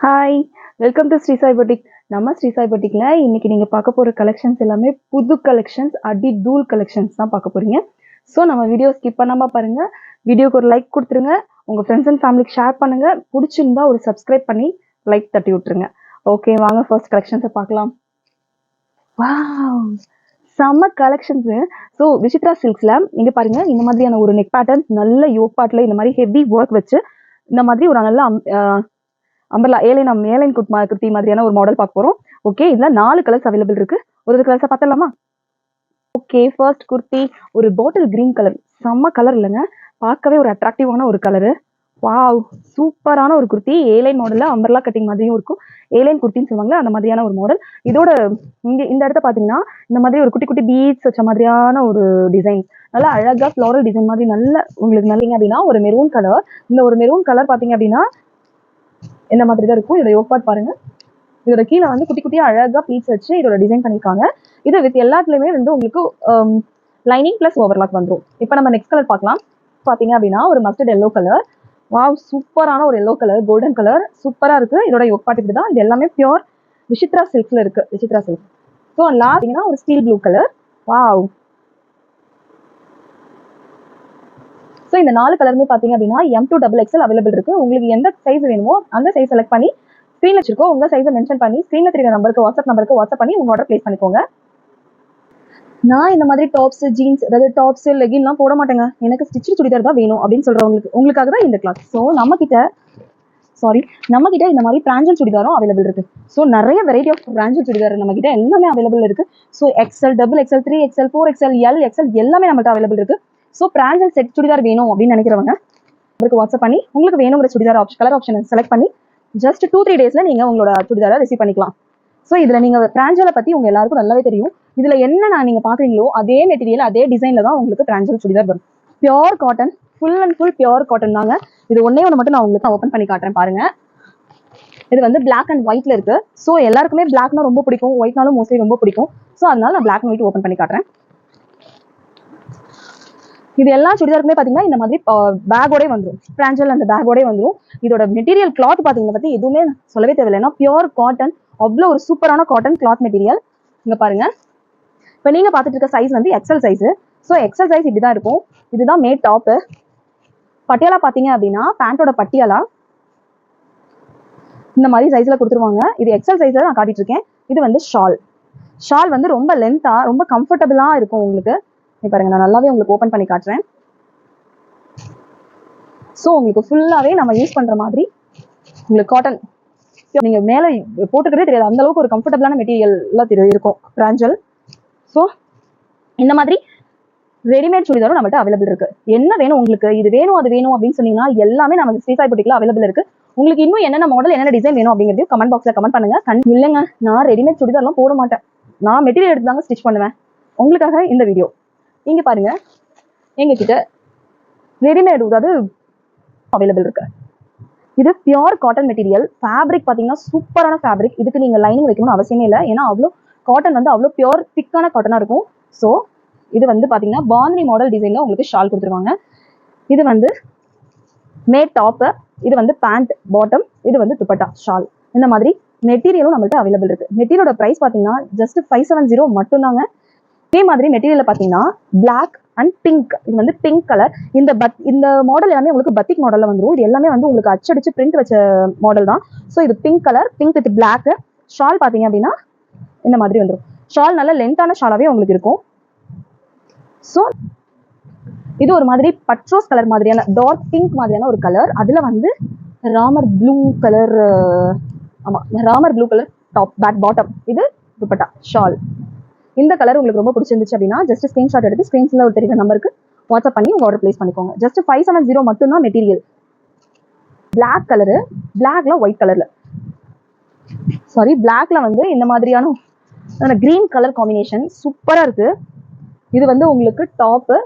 Hi welcome to Sri Sai நம்ம ஸ்ரீ சாய் பொட்டிக்ல இன்னைக்கு நீங்க பார்க்க போகிற கலெக்ஷன்ஸ் எல்லாமே புது கலெக்ஷன்ஸ் அடி தூள் கலெக்ஷன்ஸ் தான் பார்க்க போகிறீங்க ஸோ நம்ம வீடியோ ஸ்கிப் பண்ணாமல் பாருங்கள் வீடியோக்கு ஒரு லைக் கொடுத்துருங்க. உங்கள் ஃப்ரெண்ட்ஸ் அண்ட் ஃபேமிலிக்கு ஷேர் பண்ணுங்கள் பிடிச்சிருந்தா ஒரு சப்ஸ்கிரைப் பண்ணி லைக் தட்டி விட்ருங்க ஓகே வாங்க ஃபர்ஸ்ட் கலெக்ஷன்ஸை பார்க்கலாம். வாவ் செம்ம கலெக்ஷன்ஸ் ஸோ விசித்ரா சில்க்ஸில் நீங்கள் பாருங்கள் இந்த மாதிரியான ஒரு நெக் பேட்டர்ன் நல்ல யோக் பாட்டில் இந்த மாதிரி ஹெவி ஒர்க் வச்சு இந்த மாதிரி ஒரு நல்ல அம்பர்லா ஏழை நம்ம ஏழைன் குட் மா- குர்த்தி மாதிரியான ஒரு மாடல் பார்க்க போகிறோம் ஓகே இதில் நாலு கலர்ஸ் அவைலபிள் இருக்கு. ஒரு ஒரு கலர்ஸை பார்த்தலாமா ஓகே ஃபர்ஸ்ட் குர்த்தி ஒரு பாட்டில் கிரீன் கலர் செம்ம கலர் இல்லைங்க. பார்க்கவே ஒரு அட்ராக்டிவான ஒரு கலரு வாவ் சூப்பரான ஒரு குர்த்தி. ஏலைன் மாடலில் அம்பர்லா கட்டிங் மாதிரியும் இருக்கும். ஏலைன் குர்த்தின்னு சொல்லுவாங்க அந்த மாதிரியான ஒரு மாடல் இதோட இங்கே இந்த இடத்த பார்த்தீங்கன்னா இந்த மாதிரி ஒரு குட்டி குட்டி பீட்ஸ் வச்ச மாதிரியான ஒரு டிசைன் நல்லா அழகாக ஃப்ளோரல் டிசைன் மாதிரி நல்ல உங்களுக்கு நல்லீங்க அப்படின்னா ஒரு மெரூன் கலர் இந்த ஒரு மெரூன் கலர் பார்த்தீங்க அப்படின்னா இந்த மாதிரி தான் இருக்கும். இதோட யோக்பாட் பாருங்க. இதோட கீழே வந்து குட்டி குட்டியா அழகா பீட்ஸ் வச்சு இதோட டிசைன் பண்ணிருக்காங்க இது வித் எல்லாத்துலயுமே வந்து உங்களுக்கு லைனிங் பிளஸ் ஓவர்லாக் வந்துடும் இப்போ நம்ம நெக்ஸ்ட் கலர் பார்க்கலாம். பார்த்தீங்க அப்படின்னா ஒரு மஸ்டர்ட் எல்லோ கலர் வாவ் சூப்பரான ஒரு எல்லோ கலர் கோல்டன் கலர் சூப்பராக இருக்குது இதோட யோக் பார்ட் இப்படி தான் இது எல்லாமே பியூர் விசித்ரா சில்க்ஸில் இருக்குது விசித்ரா சில்க் ஸோ லாஸ்ட்டிங்கன்னா ஒரு steel blue colour wow so இந்த நாலு கலருமே பார்த்தீங்க அப்படின்னா M two double XL available இருக்கு. உங்களுக்கு எந்த சைஸ் வேணுமோ அந்த சைஸ் செலக்ட் பண்ணி ஸ்க்ரீன் வச்சிருக்கோம். உங்க சைஸை மென்ஷன் பண்ணி ஸ்க்ரீன்ல தெரியுற நம்பருக்கு வாட்ஸ்அப் நம்பருக்கு வாட்ஸ்அப் பண்ணி உங்க ஆர்டர் பிளேஸ் பண்ணிக்கோங்க. நான் இந்த மாதிரி டாப்ஸ் ஜீன்ஸ் அதாவது டாப்ஸ் லெகின்லாம் போட மாட்டேங்க. எனக்கு ஸ்டிச்சிங் சுடிதார் தான் வேணும் அப்படின்னு சொல்றவங்களுக்கு உங்களுக்காக தான் இந்த கிளாஸ் ஸோ நம்ம கிட்ட சாரி நம்ம கிட்ட இந்த மாதிரி பிராஞ்சல் சுடிதாரும் அவைலபிள் இருக்கு. ஸோ நிறைய வெரைட்டி ஆஃப் பிராஞ்சல் சுடிதார் நம்ம கிட்ட எல்லாமே அவைலபிள் இருக்கு. So XL double XL three XL four XL L XL எல்லாமே நம்மகிட்ட அவைலபிள் இருக்கு. ஸோ பிராஞ்சல் செட் சுடிதார் வேணும் அப்படின்னு நினைக்கிறவங்க உங்களுக்கு வாட்ஸ்அப் பண்ணி உங்களுக்கு வேணுங்கிற chudidar option colour option select பண்ணி ஜஸ்ட் டூ த்ரீ டேஸில் நீங்கள் உங்களோட சுடிதாரை ரிசீவ் பண்ணிக்கலாம். ஸோ இதில் நீங்கள் பிராஞ்சலை பற்றி உங்கள் எல்லாருக்கும் நல்லாவே தெரியும். இதில் என்ன நான் நீங்கள் பார்க்குறீங்களோ அதே மெட்டீரியல் அதே டிசைனில் தான் உங்களுக்கு பிராஞ்சல் சுடிதார் வரும். Pure cotton full and full pure cotton தாங்க. இது ஒன்னே ஒன்று மட்டும் நான் உங்களுக்கு ஓப்பன் பண்ணி காட்டுறேன் பாருங்க. இது வந்து பிளாக் அண்ட் ஒயிட்ல இருக்கு. ஸோ எல்லாருக்குமே பிளாக்னா ரொம்ப பிடிக்கும் ஒயிட்னாலும் மோஸ்ட்லி ரொம்ப பிடிக்கும். ஸோ அதனால நான் பிளாக் அண்ட் ஒயிட் ஓப்பன் பண்ணி காட்டுறேன். இது எல்லா சுடிதாருக்குமே பார்த்தீங்கன்னா இந்த மாதிரி பேக்கோடே வந்துடும் பிராஞ்சல் அந்த பேக்கோடே வந்துடும் இதோட மெட்டீரியல் கிளாத் பார்த்தீங்கன்னா பற்றி எதுவுமே சொல்லவே தேவையில்லை. ஏன்னா பியோர் காட்டன் அவ்வளோ ஒரு சூப்பரான காட்டன் கிளாத் மெட்டீரியல் இங்கே பாருங்க. இப்போ நீங்கள் பார்த்துட்டு இருக்க சைஸ் வந்து XL size so XL size இப்படிதான் இருக்கும். இதுதான் மேட் டாப்பு பட்டியாலா பார்த்தீங்க அப்படின்னா பேண்ட்டோட பட்டியாலா இந்த மாதிரி சைஸில் கொடுத்துருவாங்க. இது எக்ஸல் சைஸில் நான் காட்டிட்டு இருக்கேன். இது வந்து ஷால் ஷால் வந்து ரொம்ப லென்த்தாக ரொம்ப கம்ஃபர்டபுளாக இருக்கும் உங்களுக்கு. இங்க பாருங்க நான் நல்லாவே உங்களுக்கு ஓப்பன் பண்ணி காட்டுறேன். ஸோ உங்களுக்கு ஃபுல்லாகவே நம்ம யூஸ் பண்ணுற மாதிரி உங்களுக்கு காட்டன் நீங்கள் மேலே போட்டுக்கிறதே தெரியாது. அந்த அளவுக்கு ஒரு கம்ஃபர்டபுளான மெட்டீரியல்லாம் தெரியும் இருக்கும். பிராஞ்சல் ஸோ இந்த மாதிரி ரெடிமேட் சுடிதாரும் நம்மள்ட்ட அவைலபிள் இருக்கு. என்ன வேணும் உங்களுக்கு? இது வேணும் அது வேணும் அப்படின்னு சொன்னீங்கன்னா எல்லாமே நமக்கு ஸ்ரீசாய் பொட்டிக்ல அவைலபிள் இருக்கு. உங்களுக்கு இன்னும் என்னென்ன மாடல் என்னென்ன டிசைன் வேணும் அப்படிங்கிறதையும் கமெண்ட் பாக்ஸ்ல கமெண்ட் பண்ணுங்க. கண் இல்லைங்க நான் ரெடிமேட் சுடிதார்லாம் போட மாட்டேன். நான் மெட்டீரியல் எடுத்து தாங்க ஸ்டிச் பண்ணுவேன். உங்களுக்காக இந்த வீடியோ இங்கே பாருங்க. எங்ககிட்ட ரெடிமேடு ரெடிமேட் அதாவது அவைலபிள் இருக்கு. இது பியோர் காட்டன் மெட்டீரியல் ஃபேப்ரிக் பார்த்தீங்கன்னா சூப்பரான ஃபேப்ரிக் இதுக்கு நீங்கள் லைனிங் வைக்கணும்னு அவசியமே இல்லை. ஏன்னா அவ்வளோ காட்டன் வந்து அவ்வளோ பியோர் திக்கான காட்டனாக இருக்கும். ஸோ இது வந்து பார்த்தீங்கன்னா பாந்தினி மாடல் டிசைனில் உங்களுக்கு ஷால் கொடுத்துருவாங்க. இது வந்து மேட் டாப்பு இது வந்து பேண்ட் பாட்டம் இது வந்து துப்பட்டா ஷால் இந்த மாதிரி மெட்டீரியலும் நம்மள்ட்ட அவைலபிள் இருக்கு. மெட்டீரியலோட ப்ரைஸ் பார்த்தீங்கன்னா ஜஸ்ட் ஃபைவ் செவன் ஜீரோ மட்டும்தாங்க. இதே மாதிரி மெட்டீரியல் பார்த்தீங்கன்னா பிளாக் அண்ட் பிங்க் இது வந்து பிங்க் கலர் இந்த பத் இந்த மாடல் எல்லாமே உங்களுக்கு பத்திக் மாடல்ல வந்துரும். இது எல்லாமே வந்து உங்களுக்கு அச்சடிச்சு பிரிண்ட் வச்ச மாடல் தான். ஸோ இது pink colour pink with black shawl பார்த்தீங்க அப்படின்னா இந்த மாதிரி வந்துடும் ஷால் நல்ல லென்த்தான ஷாலாவே உங்களுக்கு இருக்கும். ஸோ இது ஒரு மாதிரி பட்ரோஸ் கலர் மாதிரியான டார்க் பிங்க் மாதிரியான ஒரு கலர் அதில் வந்து ராமர் ப்ளூ கலர் ஆமாம் Ramar blue colour top back bottom இது துப்பட்டா ஷால் இந்த கலர் உங்களுக்கு ரொம்ப பிடிச்சிருந்துச்சு அப்படின்னா ஜஸ்ட் ஸ்கிரீன்ஷாட் எடுத்து ஸ்கிரீன்ஸ்ல ஒரு தெரியுற நம்பருக்கு வாட்ஸ்அப் பண்ணி உங்க ஆர்டர் பிளேஸ் பண்ணிக்கோங்க. ஜஸ்ட் ஃபைவ் செவன் ஜீரோ மட்டும்தான் மெட்டீரியல் பிளாக் கலரு பிளாக்ல ஒயிட் கலர்ல சாரி பிளாக்ல வந்து இந்த மாதிரியான கிரீன் கலர் காம்பினேஷன் சூப்பரா இருக்கு. இது வந்து உங்களுக்கு டாப்பு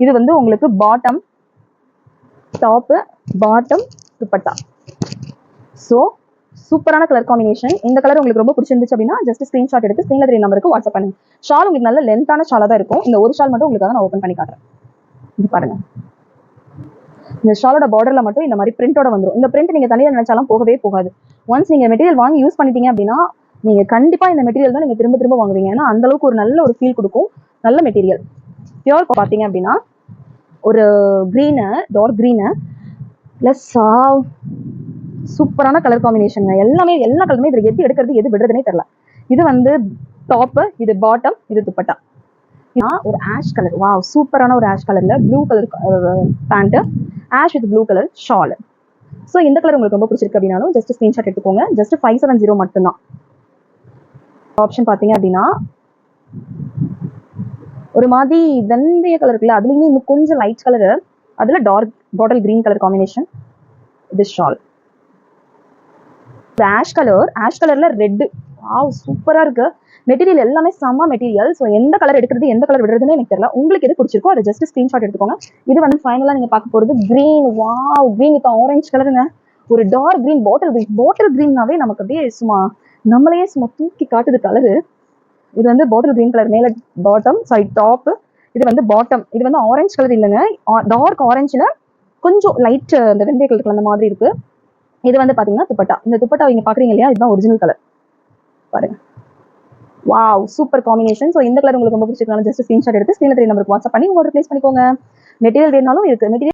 இது வந்து உங்களுக்கு bottom top bottom dupatta. So சூப்பரான கலர் காம்பினேஷன் இந்த கலர் உங்களுக்கு ரொம்ப பிடிச்சிருந்துச்சு அப்படின்னா ஜஸ்ட் ஸ்கிரீன்ஷாட் எடுத்து ஸ்க்ரீன்ல தெரிய நம்பருக்கு வாட்ஸ்அப் பண்ணுங்க. ஷால் உங்களுக்கு நல்ல லென்த்தான ஷாலா தான் இருக்கும். இந்த ஒரு ஷால் மட்டும் உங்களுக்காக நான் ஓப்பன் பண்ணி காட்டுறேன். இது பாருங்க. இந்த ஷாலோட பார்டர்ல மட்டும் இந்த மாதிரி பிரிண்டோட வந்துடும் இந்த பிரிண்ட் நீங்க தனியாக நினைச்சாலும் போகவே போகாது. ஒன்ஸ் நீங்க மெட்டீரியல் வாங்கி யூஸ் பண்ணிட்டீங்க அப்படின்னா நீங்க கண்டிப்பா இந்த மெட்டீரியல் தான் நீங்க திரும்ப திரும்ப வாங்குவீங்க. ஏன்னா அந்த அளவுக்கு ஒரு நல்ல ஒரு ஃபீல் கொடுக்கும். நல்ல மெட்டீரியல் பியூர் பாத்தீங்க அப்படின்னா ஒரு க்ரீனு டார்க் க்ரீனு ப்ளஸ் சூப்பரான கலர் காம்பினேஷனுங்க எல்லாமே எல்லா கலருமே இதில் எது எடுக்கிறது எது விடுறதுனே தெரியல. இது வந்து டாப்பு இது பாட்டம் இது துப்பட்டா. ஒரு ஆஷ் கலர் வா சூப்பரான ஒரு ஆஷ் கலர்ல blue colour pant ash with blue colour shawl so இந்த கலர் உங்களுக்கு ரொம்ப பிடிச்சிருக்கு அப்படின்னாலும் ஜஸ்ட் ஸ்க்ரீன்ஷாட் எடுத்துக்கோங்க. ஜஸ்ட் ஃபைவ் செவன் ஜீரோ மட்டும்தான். ஆப்ஷன் பார்த்தீங்க அப்படின்னா ஒரு மாதிரி வெந்தய கலர் இருக்குல்ல அதுலேயுமே இன்னும் கொஞ்சம் லைட் கலரு அதில் dark bottle green colour combination இது ஷால் ஆஷ் கலர் ஆஷ் கலர்ல ரெட்டு ஆவ் சூப்பரா இருக்கு. மெட்டீரியல் எல்லாமே செம்ம மெட்டீரியல் ஸோ எந்த கலர் எடுக்கிறது எந்த கலர் விடுறதுன்னு எனக்கு தெரியல. உங்களுக்கு எது பிடிச்சிருக்கோ அதை ஜஸ்ட் ஸ்கிரீன்ஷாட் எடுத்துக்கோங்க. இது வந்து ஃபைனலாக நீங்க பார்க்க போறது green wow green with orange கலருங்க ஒரு dark green bottle green bottle கிரீன்னாவே நமக்கு அப்படியே சும்மா நம்மளையே சும்மா தூக்கி காட்டுது கலரு இது வந்து பாட்டில் கிரீன் கலர் மேல பாட்டம் சாரி டாப் இது வந்து பாட்டம் இது வந்து ஆரஞ்சு கலர் இல்லைங்க. டார்க் ஆரஞ்சுல கொஞ்சம் லைட் அந்த வெந்தய கலருக்கு அந்த மாதிரி இருக்கு. இது வந்து பாத்தீங்கன்னா துப்பட்டா. இந்த துப்பட்டா இங்க பாக்குறீங்க இல்லையா? இதுதான் ஒரிஜினல் கலர் பாருங்க. வாவ் சூப்பர் காம்பினேஷன் ஸோ இந்த கலர் உங்களுக்கு ரொம்ப பிடிச்சிருக்கனால ஜஸ்ட் ஸ்கிரீன்ஷாட் எடுத்து ஸ்க்ரீனில் த்ரீ நம்பருக்கு வாட்ஸ்அப் பண்ணி உங்களோட ப்ளேஸ் பண்ணிக்கோங்க. மெட்டீரியல் வேணாலும் இருக்கு. மெட்டீரியல்